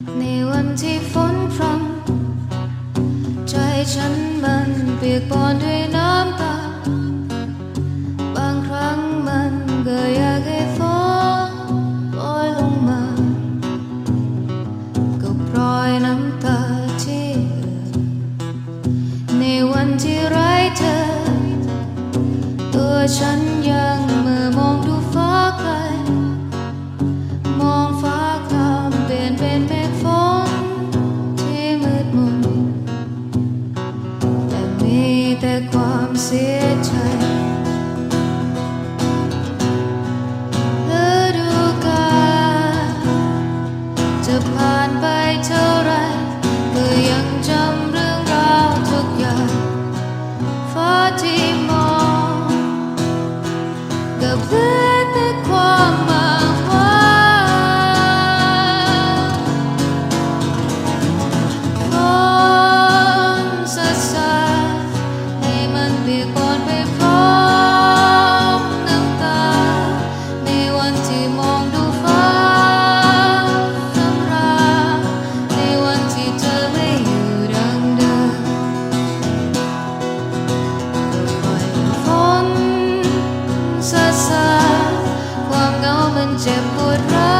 ในวันที่ฝนพรำใจฉันมันเปียกปอนด้วยน้ำตา บางครั้งมันก็อยากให้ฝนโปรยลงมา ก็ปล่อยน้ำตาที่เออในวันที่ไร้เธอ ตัวฉันยัง แต่ความเสียใจฤดูกาลจะผ่านไปเท่าไรก็ยังจำ Panchapura